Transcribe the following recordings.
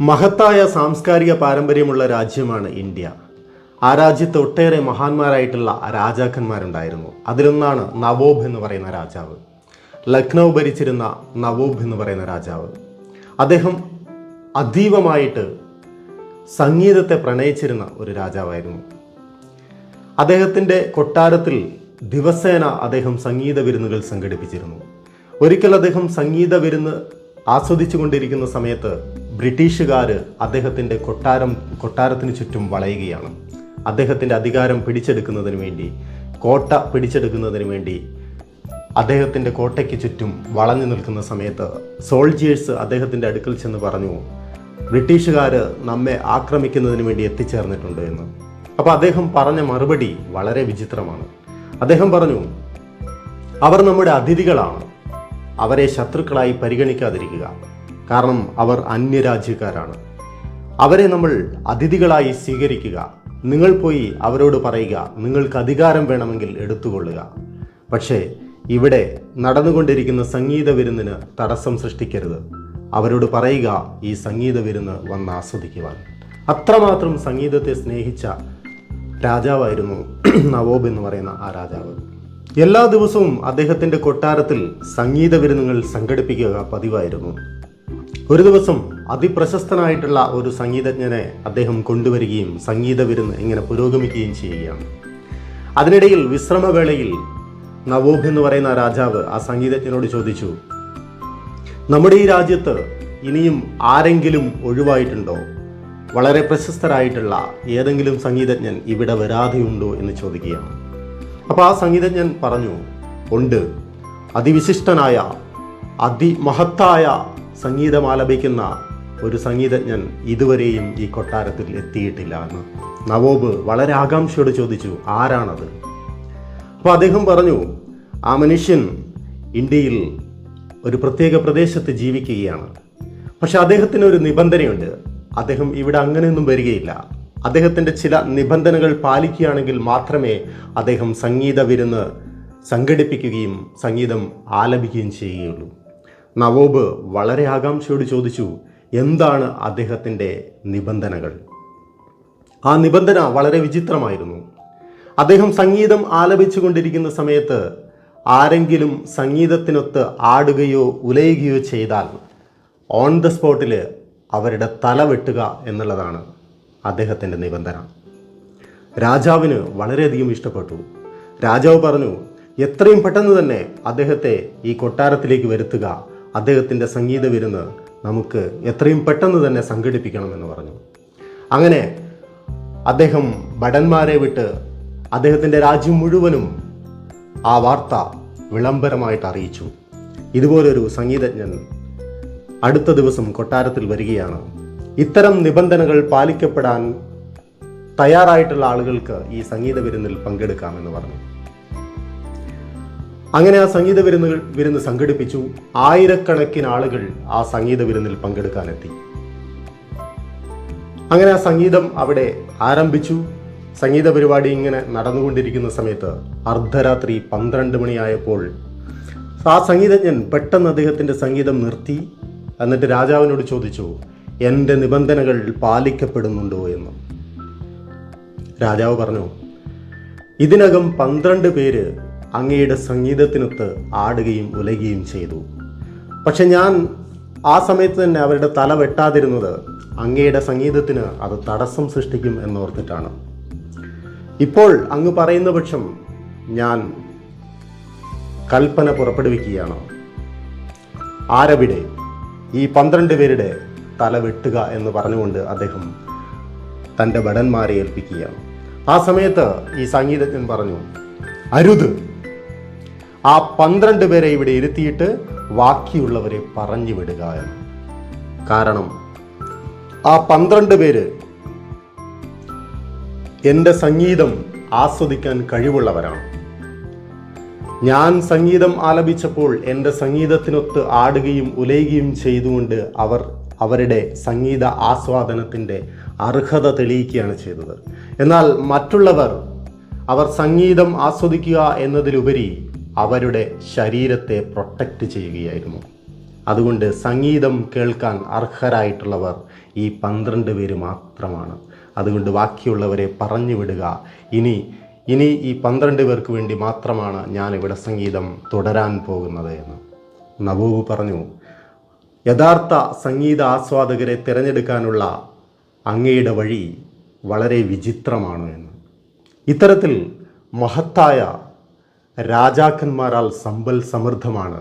മഹത്തായ സാംസ്കാരിക പാരമ്പര്യമുള്ള രാജ്യമാണ് ഇന്ത്യ. ആ രാജ്യത്ത് ഒട്ടേറെ മഹാന്മാരായിട്ടുള്ള രാജാക്കന്മാരുണ്ടായിരുന്നു. അതിലൊന്നാണ് നവോബ് എന്ന് പറയുന്ന രാജാവ്. ലക്നൗ ഭരിച്ചിരുന്ന നവോബ് എന്ന് പറയുന്ന രാജാവ്. അദ്ദേഹം അതീവമായിട്ട് സംഗീതത്തെ പ്രണയിച്ചിരുന്ന ഒരു രാജാവായിരുന്നു. അദ്ദേഹത്തിന്റെ കൊട്ടാരത്തിൽ ദിവസേന അദ്ദേഹം സംഗീത വിരുന്നുകൾ സംഘടിപ്പിച്ചിരുന്നു. ഒരിക്കൽ അദ്ദേഹം സംഗീത വിരുന്ന് ആസ്വദിച്ചു കൊണ്ടിരിക്കുന്ന സമയത്ത് ബ്രിട്ടീഷുകാർ അദ്ദേഹത്തിന്റെ കൊട്ടാരം കൊട്ടാരത്തിന് ചുറ്റും വളയുകയാണ്. അദ്ദേഹത്തിന്റെ അധികാരം പിടിച്ചെടുക്കുന്നതിന് വേണ്ടി കോട്ട പിടിച്ചെടുക്കുന്നതിന് വേണ്ടി അദ്ദേഹത്തിന്റെ കോട്ടയ്ക്ക് ചുറ്റും വളഞ്ഞു നിൽക്കുന്ന സമയത്ത് സോൾജിയേഴ്സ് അദ്ദേഹത്തിന്റെ അടുക്കൽ ചെന്ന് പറഞ്ഞു ബ്രിട്ടീഷുകാർ നമ്മെ ആക്രമിക്കുന്നതിന് വേണ്ടി എത്തിച്ചേർന്നിട്ടുണ്ട് എന്ന്. അപ്പോൾ അദ്ദേഹം പറഞ്ഞ മറുപടി വളരെ വിചിത്രമാണ്. അദ്ദേഹം പറഞ്ഞു അവർ നമ്മുടെ അതിഥികളാണ്. അവരെ ശത്രുക്കളായി പരിഗണിക്കാതിരിക്കുക. കാരണം അവർ അന്യരാജ്യക്കാരാണ്. അവരെ നമ്മൾ അതിഥികളായി സ്വീകരിക്കുക. നിങ്ങൾ പോയി അവരോട് പറയുക നിങ്ങൾക്ക് അധികാരം വേണമെങ്കിൽ എടുത്തുകൊള്ളുക. പക്ഷേ ഇവിടെ നടന്നുകൊണ്ടിരിക്കുന്ന സംഗീത വിരുന്നിന് തടസ്സം സൃഷ്ടിക്കരുത്. അവരോട് പറയുക ഈ സംഗീത വിരുന്ന് വന്ന് ആസ്വദിക്കുവാൻ. അത്രമാത്രം സംഗീതത്തെ സ്നേഹിച്ച രാജാവായിരുന്നു നവോബ് എന്ന് പറയുന്ന ആ രാജാവ്. എല്ലാ ദിവസവും അദ്ദേഹത്തിന്റെ കൊട്ടാരത്തിൽ സംഗീത വിരുന്നുകൾ സംഘടിപ്പിക്കുക പതിവായിരുന്നു. ഒരു ദിവസം അതിപ്രശസ്തനായിട്ടുള്ള ഒരു സംഗീതജ്ഞനെ അദ്ദേഹം കൊണ്ടുവരികയും സംഗീത വിരുന്ന് ഇങ്ങനെ പുരോഗമിക്കുകയും ചെയ്യുകയാണ്. അതിനിടയിൽ വിശ്രമവേളയിൽ നവോബ് എന്ന് പറയുന്ന രാജാവ് ആ സംഗീതജ്ഞനോട് ചോദിച്ചു നമ്മുടെ ഈ രാജ്യത്ത് ഇനിയും ആരെങ്കിലും ഒഴിവായിട്ടുണ്ടോ? വളരെ പ്രശസ്തരായിട്ടുള്ള ഏതെങ്കിലും സംഗീതജ്ഞൻ ഇവിടെ വരാതെയുണ്ടോ? എന്ന് ചോദിക്കുകയാണ്. അപ്പോൾ ആ സംഗീതജ്ഞൻ പറഞ്ഞു ഉണ്ട്. അതിവിശിഷ്ടനായ അതിമഹത്തായ സംഗീതം ആലപിക്കുന്ന ഒരു സംഗീതജ്ഞൻ ഇതുവരെയും ഈ കൊട്ടാരത്തിൽ എത്തിയിട്ടില്ല എന്ന് നവോബ് വളരെ ആകാംക്ഷയോട് ചോദിച്ചു ആരാണത്? അപ്പോൾ അദ്ദേഹം പറഞ്ഞു ആ മനുഷ്യൻ ഇന്ത്യയിൽ ഒരു പ്രത്യേക പ്രദേശത്ത് ജീവിക്കുകയാണ്. പക്ഷെ അദ്ദേഹത്തിന് ഒരു നിബന്ധനയുണ്ട്. അദ്ദേഹം ഇവിടെ അങ്ങനെയൊന്നും വരികയില്ല. അദ്ദേഹത്തിന്റെ ചില നിബന്ധനകൾ പാലിക്കുകയാണെങ്കിൽ മാത്രമേ അദ്ദേഹം സംഗീത വിരുന്ന് സംഘടിപ്പിക്കുകയും സംഗീതം ആലപിക്കുകയും ചെയ്യുകയുള്ളൂ. നവോബ് വളരെ ആകാംക്ഷയോട് ചോദിച്ചു എന്താണ് അദ്ദേഹത്തിന്റെ നിബന്ധനകൾ? ആ നിബന്ധന വളരെ വിചിത്രമായിരുന്നു. അദ്ദേഹം സംഗീതം ആലപിച്ചു കൊണ്ടിരിക്കുന്ന സമയത്ത് ആരെങ്കിലും സംഗീതത്തിനൊത്ത് ആടുകയോ ഉലയുകയോ ചെയ്താൽ ഓൺ ദ സ്പോട്ടിൽ അവരുടെ തല വെട്ടുക എന്നുള്ളതാണ് അദ്ദേഹത്തിന്റെ നിബന്ധന. രാജാവിന് വളരെയധികം ഇഷ്ടപ്പെട്ടു. രാജാവ് പറഞ്ഞു എത്രയും പെട്ടെന്ന് തന്നെ അദ്ദേഹത്തെ ഈ കൊട്ടാരത്തിലേക്ക് വരുത്തുക അദ്ദേഹത്തിന്റെ സംഗീത വിരുന്ന് നമുക്ക് എത്രയും പെട്ടെന്ന് തന്നെ സംഘടിപ്പിക്കണമെന്ന് പറഞ്ഞു. അങ്ങനെ അദ്ദേഹം ഭടന്മാരെ വിട്ട് അദ്ദേഹത്തിന്റെ രാജ്യം മുഴുവനും ആ വാർത്ത വിളംബരമായിട്ട് അറിയിച്ചു. ഇതുപോലൊരു സംഗീതജ്ഞൻ അടുത്ത ദിവസം കൊട്ടാരത്തിൽ വരികയാണ്. ഇത്തരം നിബന്ധനകൾ പാലിക്കപ്പെടാൻ തയ്യാറായിട്ടുള്ള ആളുകൾക്ക് ഈ സംഗീത വിരുന്നിൽ പങ്കെടുക്കാമെന്ന് പറഞ്ഞു. അങ്ങനെ ആ സംഗീത വിരുന്നുകൾ വിരുന്ന് സംഘടിപ്പിച്ചു. ആയിരക്കണക്കിന് ആളുകൾ ആ സംഗീത വിരുന്നിൽ പങ്കെടുക്കാനെത്തി. അങ്ങനെ ആ സംഗീതം അവിടെ ആരംഭിച്ചു. സംഗീത പരിപാടി ഇങ്ങനെ നടന്നുകൊണ്ടിരിക്കുന്ന സമയത്ത് അർദ്ധരാത്രി പന്ത്രണ്ട് മണിയായപ്പോൾ ആ സംഗീതജ്ഞൻ പെട്ടെന്ന് അദ്ദേഹത്തിന്റെ സംഗീതം നിർത്തി. എന്നിട്ട് രാജാവിനോട് ചോദിച്ചു എന്റെ നിബന്ധനകൾ പാലിക്കപ്പെടുന്നുണ്ടോ എന്ന്? രാജാവ് പറഞ്ഞു ഇതിനകം പന്ത്രണ്ട് പേര് അങ്ങയുടെ സംഗീതത്തിനൊത്ത് ആടുകയും ഉലയുകയും ചെയ്തു. പക്ഷെ ഞാൻ ആ സമയത്ത് തന്നെ അവരുടെ തല വെട്ടാതിരുന്നത് അങ്ങയുടെ സംഗീതത്തിന് അത് തടസ്സം സൃഷ്ടിക്കും എന്നോർത്തിട്ടാണ്. ഇപ്പോൾ അങ്ങ് പറയുന്ന പക്ഷം ഞാൻ കൽപ്പന പുറപ്പെടുവിക്കുകയാണ്. ആരവിടെ ഈ പന്ത്രണ്ട് പേരുടെ തല വെട്ടുക എന്ന് പറഞ്ഞുകൊണ്ട് അദ്ദേഹം തന്റെ ഭടന്മാരെ ഏൽപ്പിക്കുകയാണ്. ആ സമയത്ത് ഈ സംഗീതജ്ഞൻ പറഞ്ഞു അരുത്. ആ പന്ത്രണ്ട് പേരെ ഇവിടെ ഇരുത്തിയിട്ട് ബാക്കിയുള്ളവരെ പറഞ്ഞു വിടുക എന്ന്. കാരണം ആ പന്ത്രണ്ട് പേര് എന്റെ സംഗീതം ആസ്വദിക്കാൻ കഴിവുള്ളവരാണ്. ഞാൻ സംഗീതം ആലപിച്ചപ്പോൾ എന്റെ സംഗീതത്തിനൊത്ത് ആടുകയും ഉലയുകയും ചെയ്തുകൊണ്ട് അവർ അവരുടെ സംഗീത ആസ്വാദനത്തിന്റെ അർഹത തെളിയിക്കുകയാണ് ചെയ്തത്. എന്നാൽ മറ്റുള്ളവർ അവർ സംഗീതം ആസ്വദിക്കുക എന്നതിലുപരി അവരുടെ ശരീരത്തെ പ്രൊട്ടക്റ്റ് ചെയ്യുകയായിരുന്നു. അതുകൊണ്ട് സംഗീതം കേൾക്കാൻ അർഹരായിട്ടുള്ളവർ ഈ പന്ത്രണ്ട് പേര് മാത്രമാണ്. അതുകൊണ്ട് ബാക്കിയുള്ളവരെ പറഞ്ഞു വിടുക. ഇനി ഇനി ഈ പന്ത്രണ്ട് പേർക്ക് വേണ്ടി മാത്രമാണ് ഞാൻ ഇവിടെ സംഗീതം തുടരാൻ പോകുന്നത് എന്ന്. നബൂബ് പറഞ്ഞു യഥാർത്ഥ സംഗീത ആസ്വാദകരെ തിരഞ്ഞെടുക്കാനുള്ള അങ്ങയുടെ വഴി വളരെ വിചിത്രമാണ് എന്ന്. ഇത്തരത്തിൽ മഹത്തായ രാജാക്കന്മാരാൽ സമ്പൽ സമൃദ്ധമാണ്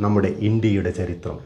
നമ്മുടെ ഇന്ത്യയുടെ ചരിത്രം.